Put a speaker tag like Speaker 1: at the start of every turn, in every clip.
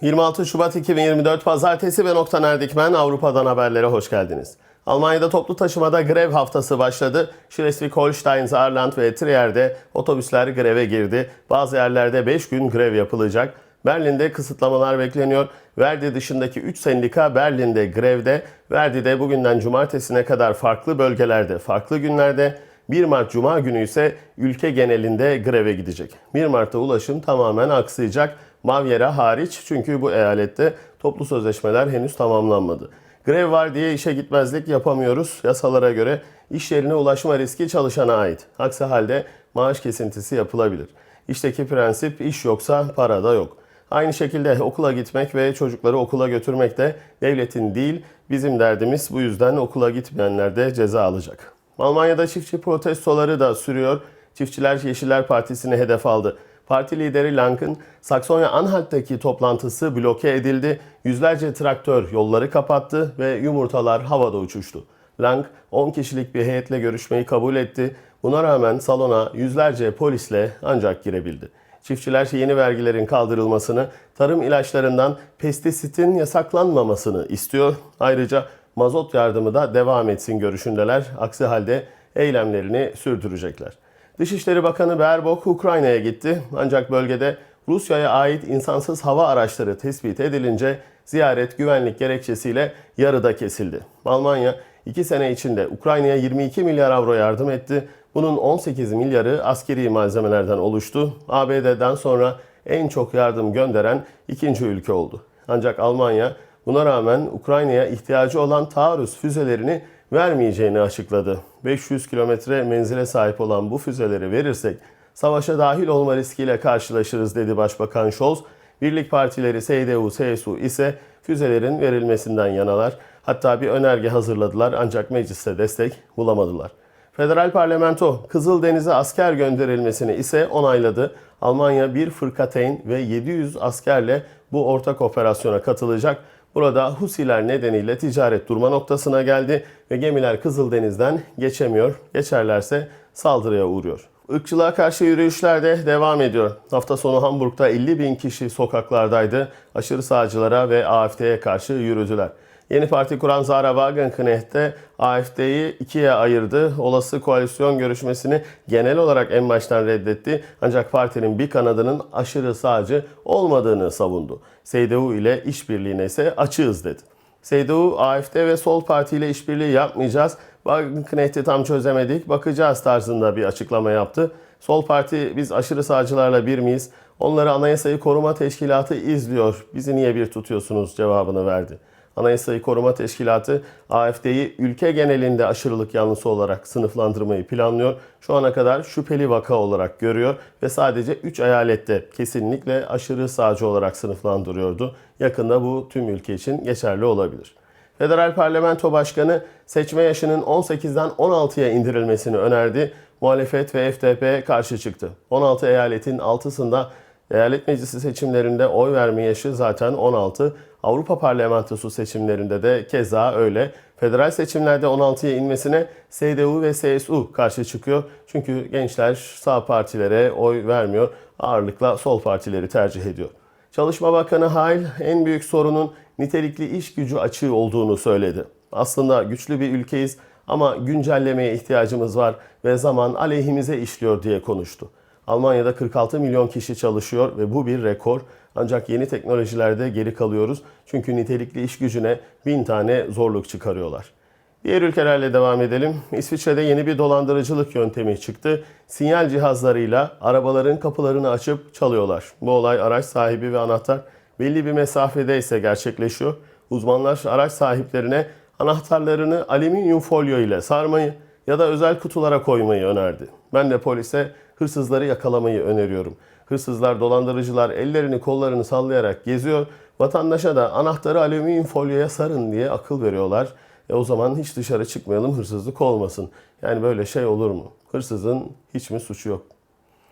Speaker 1: 26 Şubat 2024 Pazartesi ve Nokta Nerdikmen Avrupa'dan haberlere hoş geldiniz. Almanya'da toplu taşımada grev haftası başladı. Schleswig-Holstein, Saarland ve Trier'de otobüsler greve girdi. Bazı yerlerde 5 gün grev yapılacak. Berlin'de kısıtlamalar bekleniyor. Verdi dışındaki 3 sendika Berlin'de grevde. Verdi'de bugünden cumartesine kadar farklı bölgelerde, farklı günlerde 1 Mart Cuma günü ise ülke genelinde greve gidecek. 1 Mart'ta ulaşım tamamen aksayacak. Bavyera hariç çünkü bu eyalette toplu sözleşmeler henüz tamamlanmadı. Grev var diye işe gitmezlik yapamıyoruz. Yasalara göre iş yerine ulaşma riski çalışana ait. Aksi halde maaş kesintisi yapılabilir. İşteki prensip iş yoksa para da yok. Aynı şekilde okula gitmek ve çocukları okula götürmek de devletin değil bizim derdimiz. Bu yüzden okula gitmeyenler de ceza alacak. Almanya'da çiftçi protestoları da sürüyor. Çiftçiler Yeşiller Partisi'ni hedef aldı. Parti lideri Lang'ın Saksonya-Anhalt'taki toplantısı bloke edildi. Yüzlerce traktör yolları kapattı ve yumurtalar havada uçuştu. Lang 10 kişilik bir heyetle görüşmeyi kabul etti. Buna rağmen salona yüzlerce polisle ancak girebildi. Çiftçiler yeni vergilerin kaldırılmasını, tarım ilaçlarından pestisitin yasaklanmamasını istiyor. Ayrıca mazot yardımı da devam etsin görüşündeler. Aksi halde eylemlerini sürdürecekler. Dışişleri Bakanı Baerbock Ukrayna'ya gitti. Ancak bölgede Rusya'ya ait insansız hava araçları tespit edilince ziyaret güvenlik gerekçesiyle yarıda kesildi. Almanya 2 sene içinde Ukrayna'ya 22 milyar avro yardım etti. Bunun 18 milyarı askeri malzemelerden oluştu. ABD'den sonra en çok yardım gönderen ikinci ülke oldu. Ancak Almanya buna rağmen Ukrayna'ya ihtiyacı olan taarruz füzelerini vermeyeceğini açıkladı. 500 kilometre menzile sahip olan bu füzeleri verirsek savaşa dahil olma riskiyle karşılaşırız dedi Başbakan Scholz. Birlik partileri CDU, CSU ise füzelerin verilmesinden yanalar. Hatta bir önerge hazırladılar ancak mecliste destek bulamadılar. Federal Parlamento Kızıldeniz'e asker gönderilmesini ise onayladı. Almanya bir fırkateyn ve 700 askerle bu ortak operasyona katılacak. Burada Husiler nedeniyle ticaret durma noktasına geldi ve gemiler Kızıldeniz'den geçemiyor. Geçerlerse saldırıya uğruyor. Irkçılığa karşı yürüyüşler de devam ediyor. Hafta sonu Hamburg'da 50 bin kişi sokaklardaydı. Aşırı sağcılara ve AFD'ye karşı yürüdüler. Yeni parti kuran Zara Wagenknecht de AFD'yi ikiye ayırdı. Olası koalisyon görüşmesini genel olarak en baştan reddetti. Ancak partinin bir kanadının aşırı sağcı olmadığını savundu. CDU ile işbirliğine ise açığız dedi. CDU, AFD ve Sol Parti ile işbirliği yapmayacağız. Wagenknecht'i tam çözemedik, bakacağız tarzında bir açıklama yaptı. Sol Parti biz aşırı sağcılarla bir miyiz? Onları Anayasayı Koruma Teşkilatı izliyor. Bizi niye bir tutuyorsunuz cevabını verdi. Anayasayı Koruma Teşkilatı AFD'yi ülke genelinde aşırılık yanlısı olarak sınıflandırmayı planlıyor. Şu ana kadar şüpheli vaka olarak görüyor ve sadece 3 eyalette kesinlikle aşırı sağcı olarak sınıflandırıyordu. Yakında bu tüm ülke için geçerli olabilir. Federal Parlamento Başkanı seçme yaşının 18'den 16'ya indirilmesini önerdi. Muhalefet ve FDP karşı çıktı. 16 eyaletin 6'sında Eyalet Meclisi seçimlerinde oy verme yaşı zaten 16. Avrupa Parlamentosu seçimlerinde de keza öyle. Federal seçimlerde 16'ya inmesine CDU ve CSU karşı çıkıyor. Çünkü gençler sağ partilere oy vermiyor. Ağırlıkla sol partileri tercih ediyor. Çalışma Bakanı Hail en büyük sorunun nitelikli iş gücü açığı olduğunu söyledi. Aslında güçlü bir ülkeyiz ama güncellemeye ihtiyacımız var ve zaman aleyhimize işliyor diye konuştu. Almanya'da 46 milyon kişi çalışıyor ve bu bir rekor. Ancak yeni teknolojilerde geri kalıyoruz. Çünkü nitelikli iş gücüne bin tane zorluk çıkarıyorlar. Diğer ülkelerle devam edelim. İsviçre'de yeni bir dolandırıcılık yöntemi çıktı. Sinyal cihazlarıyla arabaların kapılarını açıp çalıyorlar. Bu olay araç sahibi ve anahtar belli bir mesafede ise gerçekleşiyor. Uzmanlar araç sahiplerine anahtarlarını alüminyum folyo ile sarmayı ya da özel kutulara koymayı önerdi. Ben de polise hırsızları yakalamayı öneriyorum. Hırsızlar, dolandırıcılar ellerini kollarını sallayarak geziyor. Vatandaşa da anahtarı alüminyum folyoya sarın diye akıl veriyorlar. E o zaman hiç dışarı çıkmayalım hırsızlık olmasın. Yani böyle şey olur mu? Hırsızın hiç mi suçu yok?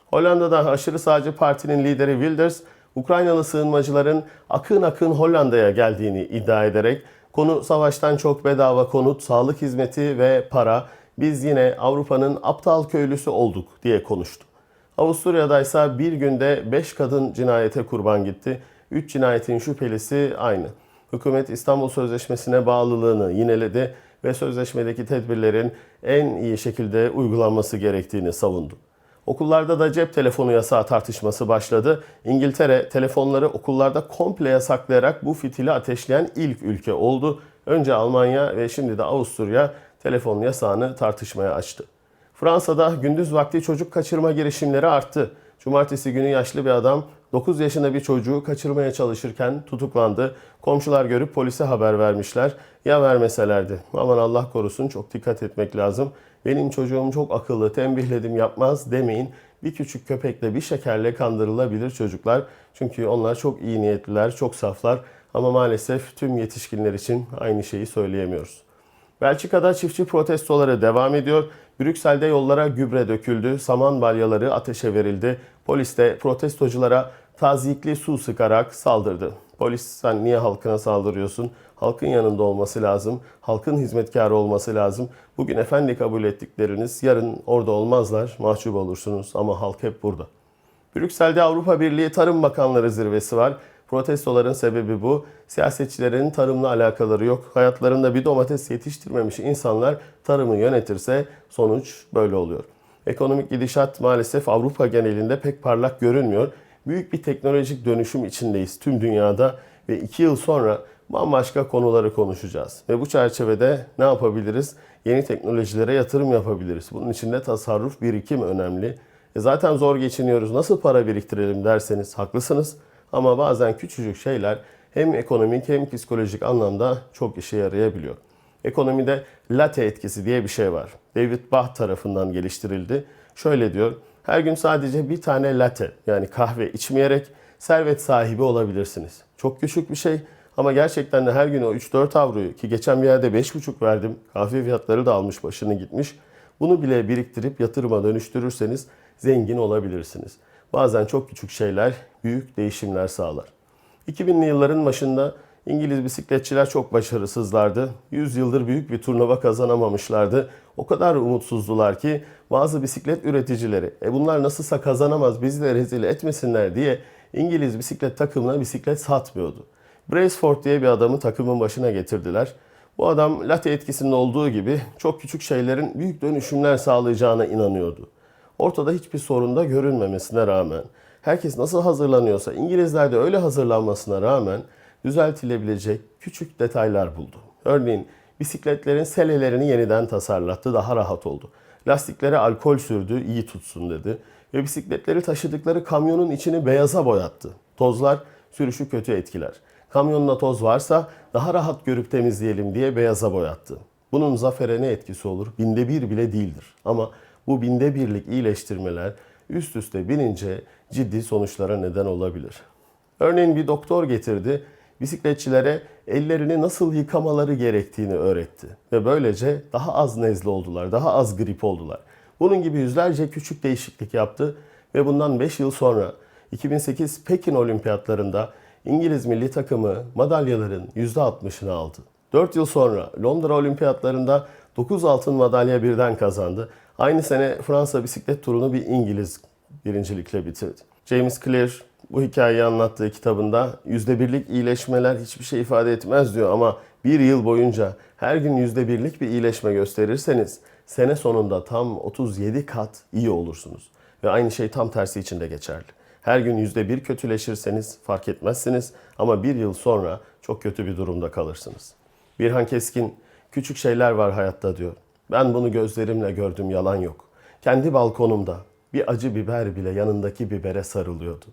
Speaker 1: Hollanda'da aşırı sağcı partinin lideri Wilders, Ukraynalı sığınmacıların akın akın Hollanda'ya geldiğini iddia ederek konu savaştan çok bedava konut, sağlık hizmeti ve para, biz yine Avrupa'nın aptal köylüsü olduk diye konuştu. Avusturya'da ise bir günde 5 kadın cinayete kurban gitti. 3 cinayetin şüphelisi aynı. Hükümet İstanbul Sözleşmesi'ne bağlılığını yineledi ve sözleşmedeki tedbirlerin en iyi şekilde uygulanması gerektiğini savundu. Okullarda da cep telefonu yasağı tartışması başladı. İngiltere telefonları okullarda komple yasaklayarak bu fitili ateşleyen ilk ülke oldu. Önce Almanya ve şimdi de Avusturya telefon yasağını tartışmaya açtı. Fransa'da gündüz vakti çocuk kaçırma girişimleri arttı. Cumartesi günü yaşlı bir adam 9 yaşında bir çocuğu kaçırmaya çalışırken tutuklandı. Komşular görüp polise haber vermişler. Ya vermeselerdi. Aman Allah korusun çok dikkat etmek lazım. Benim çocuğum çok akıllı, tembihledim yapmaz demeyin. Bir küçük köpekle bir şekerle kandırılabilir çocuklar. Çünkü onlar çok iyi niyetliler, çok saflar. Ama maalesef tüm yetişkinler için aynı şeyi söyleyemiyoruz. Belçika'da çiftçi protestoları devam ediyor. Brüksel'de yollara gübre döküldü, saman balyaları ateşe verildi. Polis de protestoculara tazikli su sıkarak saldırdı. Polis sen niye halkına saldırıyorsun? Halkın yanında olması lazım. Halkın hizmetkarı olması lazım. Bugün efendi kabul ettikleriniz yarın orada olmazlar. Mahcup olursunuz ama halk hep burada. Brüksel'de Avrupa Birliği Tarım Bakanları Zirvesi var. Protestoların sebebi bu. Siyasetçilerin tarımla alakaları yok. Hayatlarında bir domates yetiştirmemiş insanlar tarımı yönetirse sonuç böyle oluyor. Ekonomik gidişat maalesef Avrupa genelinde pek parlak görünmüyor. Büyük bir teknolojik dönüşüm içindeyiz tüm dünyada ve iki yıl sonra bambaşka konuları konuşacağız. Ve bu çerçevede ne yapabiliriz? Yeni teknolojilere yatırım yapabiliriz. Bunun için de tasarruf, birikim önemli. E zaten zor geçiniyoruz. Nasıl para biriktirelim derseniz haklısınız. Ama bazen küçücük şeyler hem ekonomik hem psikolojik anlamda çok işe yarayabiliyor. Ekonomide latte etkisi diye bir şey var. David Bach tarafından geliştirildi. Şöyle diyor, her gün sadece bir tane latte yani kahve içmeyerek servet sahibi olabilirsiniz. Çok küçük bir şey ama gerçekten de her gün o 3-4 avroyu ki geçen bir yerde 5,5 verdim. Kahve fiyatları da almış başını gitmiş. Bunu bile biriktirip yatırıma dönüştürürseniz zengin olabilirsiniz. Bazen çok küçük şeyler büyük değişimler sağlar. 2000'li yılların başında İngiliz bisikletçiler çok başarısızlardı. 100 yıldır büyük bir turnuva kazanamamışlardı. O kadar umutsuzdular ki bazı bisiklet üreticileri e bunlar nasılsa kazanamaz bizi de rezil etmesinler diye İngiliz bisiklet takımına bisiklet satmıyordu. Braceford diye bir adamı takımın başına getirdiler. Bu adam latte etkisinde olduğu gibi çok küçük şeylerin büyük dönüşümler sağlayacağına inanıyordu. Ortada hiçbir sorun da görünmemesine rağmen, herkes nasıl hazırlanıyorsa İngilizler de öyle hazırlanmasına rağmen düzeltilebilecek küçük detaylar buldu. Örneğin bisikletlerin selelerini yeniden tasarlattı, daha rahat oldu. Lastiklere alkol sürdü, iyi tutsun dedi. Ve bisikletleri taşıdıkları kamyonun içini beyaza boyattı. Tozlar sürüşü kötü etkiler. Kamyonda toz varsa daha rahat görüp temizleyelim diye beyaza boyattı. Bunun zafere ne etkisi olur? Binde bir bile değildir. Ama bu binde birlik iyileştirmeler üst üste binince ciddi sonuçlara neden olabilir. Örneğin bir doktor getirdi, bisikletçilere ellerini nasıl yıkamaları gerektiğini öğretti. Ve böylece daha az nezle oldular, daha az grip oldular. Bunun gibi yüzlerce küçük değişiklik yaptı ve bundan 5 yıl sonra 2008 Pekin Olimpiyatlarında İngiliz milli takımı madalyaların %60'ını aldı. 4 yıl sonra Londra Olimpiyatlarında 9 altın madalya birden kazandı. Aynı sene Fransa bisiklet turunu bir İngiliz birincilikle bitirdi. James Clear bu hikayeyi anlattığı kitabında yüzde birlik iyileşmeler hiçbir şey ifade etmez diyor ama bir yıl boyunca her gün yüzde birlik bir iyileşme gösterirseniz sene sonunda tam 37 kat iyi olursunuz. Ve aynı şey tam tersi için de geçerli. Her gün yüzde bir kötüleşirseniz fark etmezsiniz ama bir yıl sonra çok kötü bir durumda kalırsınız. Birhan Keskin küçük şeyler var hayatta diyor. Ben bunu gözlerimle gördüm yalan yok. Kendi balkonumda bir acı biber bile yanındaki bibere sarılıyordu.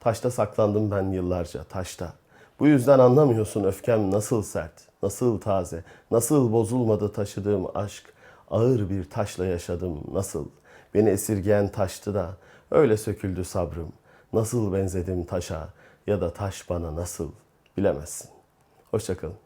Speaker 1: Taşta saklandım ben yıllarca taşta. Bu yüzden anlamıyorsun öfkem nasıl sert, nasıl taze, nasıl bozulmadı taşıdığım aşk. Ağır bir taşla yaşadım nasıl. Beni esirgeyen taştı da öyle söküldü sabrım. Nasıl benzedim taşa ya da taş bana nasıl bilemezsin. Hoşçakalın.